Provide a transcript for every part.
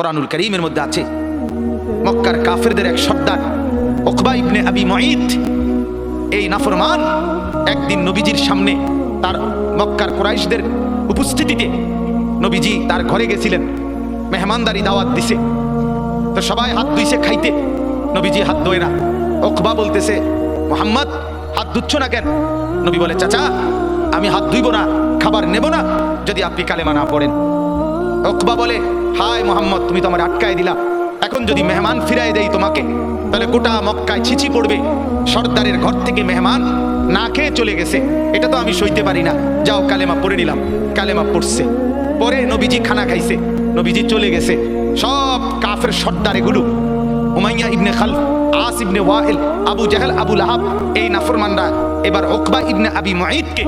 কোরআনুল করিমের মধ্যে আছে। মক্কার কাফেরদের এক সর্দার, ওকবা ইবনে আবি মঈদ এই নাফরমান একদিন নবীজির সামনে তার মক্কার কোরাইশদের উপস্থিতিতে নবীজি তার ঘরে গেছিলেন, মেহমানদারি দাওয়াত দিছে। তো সবাই হাত ধুইছে খাইতে। নবীজি হাত ধোয় না। ওকবা বলতেছে, মোহাম্মদ, হাত ধুচ্ছ না কেন? নবী বলে, চাচা, আমি হাত ধুইব না, খাবার নেব না, যদি আপনি কালেমা না পড়েন। ওকবা বলে, হায় মোহাম্মদ, তুমি তো আমার আটকায় দিলা। এখন যদি মেহমান ফিরাই দেই তোমাকে, তাহলে গোটা মক্কায় ছিচি পড়বে। সর্দারের ঘর থেকে মেহমান না খেয়ে চলে গেছে। এটা তো আমি সইতে পারি না। যাও, কালেমা পড়ে নিলাম। কালেমা পড়ছে। পরে নবীজি খানা খাইছে। নবীজি চলে গেছে। সব কাফের সর্দার এগুলো Umayyah ibn Khalaf As ibn Wail Abu Jahl Abu Lahab এই নাফরমানরা। এবার ওকবা ইবনে আবি মুঈদকে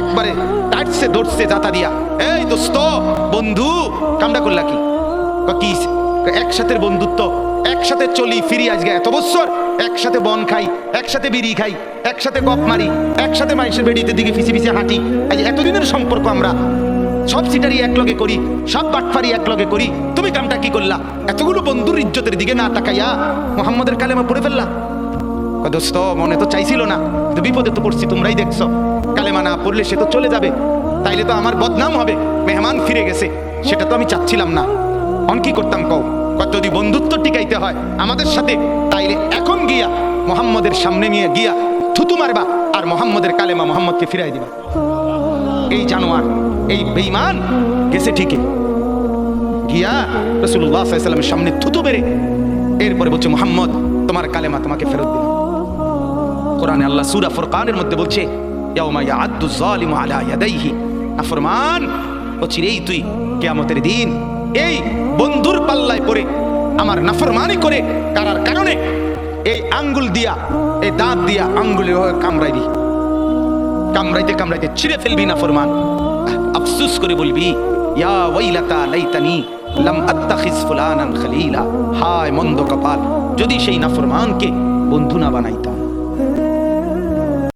একবারে টাইটসে ধরছে জাতা দিয়া। এই দোস্ত, বন্ধু কামটা করলা কি? কি একসাথে বন্ধুত্ব, একসাথে চলি ফিরি আজকে এত বছর, একসাথে বন খাই, একসাথে বিড়ি খাই, একসাথে গপ মারি, একসাথে মানুষের বেড়িতে দিকে ফিসি ফিসে হাঁটি। এতদিনের সম্পর্ক আমরা সব সিটারি একলগে করি, সব বাটফারি একলগে করি। তুমি কামটা কি করলা? এতগুলো বন্ধুর ইজ্জতের দিকে না তাকাইয়া মোহাম্মদের কালেমা পড়ে ফেললা? দোস্ত, মনে তো চাইছিল না। কিন্তু বিপদে তো পড়ছি, তোমরাই দেখছ। কালেমা না পড়লে সে তো চলে যাবে। তাইলে তো আমার বদনাম হবে। মেহমান ফিরে গেছে। সেটা তো আমি চাচ্ছিলাম না। অন কি করতাম কও? যদি বন্ধুত্ব টিকাইতে হয় আমাদের সাথে, তাইলে এখন গিয়া মোহাম্মদের সামনে নিয়ে গিয়া থুতু মারবা আর মোহাম্মদের কালেমা মোহাম্মদকে ফিরাই দিবা। এই জানোয়ার, এই বেইমান গেছে ঠিকই। গিয়া রসুল্লাহ সাল্লামের সামনে থুতু বেড়ে এরপরে বলছে, মোহাম্মদ, তোমার কালেমা তোমাকে ফেরত দিলাম। কোরআনে আল্লাহ সূরা ফুরকানের মধ্যে বলছে ও চিরেই তুই কিয়ামতের দিন এই বন্ধুর পাল্লায় পড়ে, আমার নাফরমানি করে কারার কারণে এই আঙ্গুল দিয়া, এই দাঁত দিয়া আঙ্গুলে কামড়াইবি। কামড়াইতে কামড়াইতে ছিঁড়ে ফেলবি না ফরমান। আফসুস করে বলবি, ইয়া ওয়াইলাতা লাইতানি লাম আত্তাখিজ ফুলানান খলিলা। হায় মন্দ কপাল, যদি সেই নাফরমানকে বন্ধু না বানাইতাম।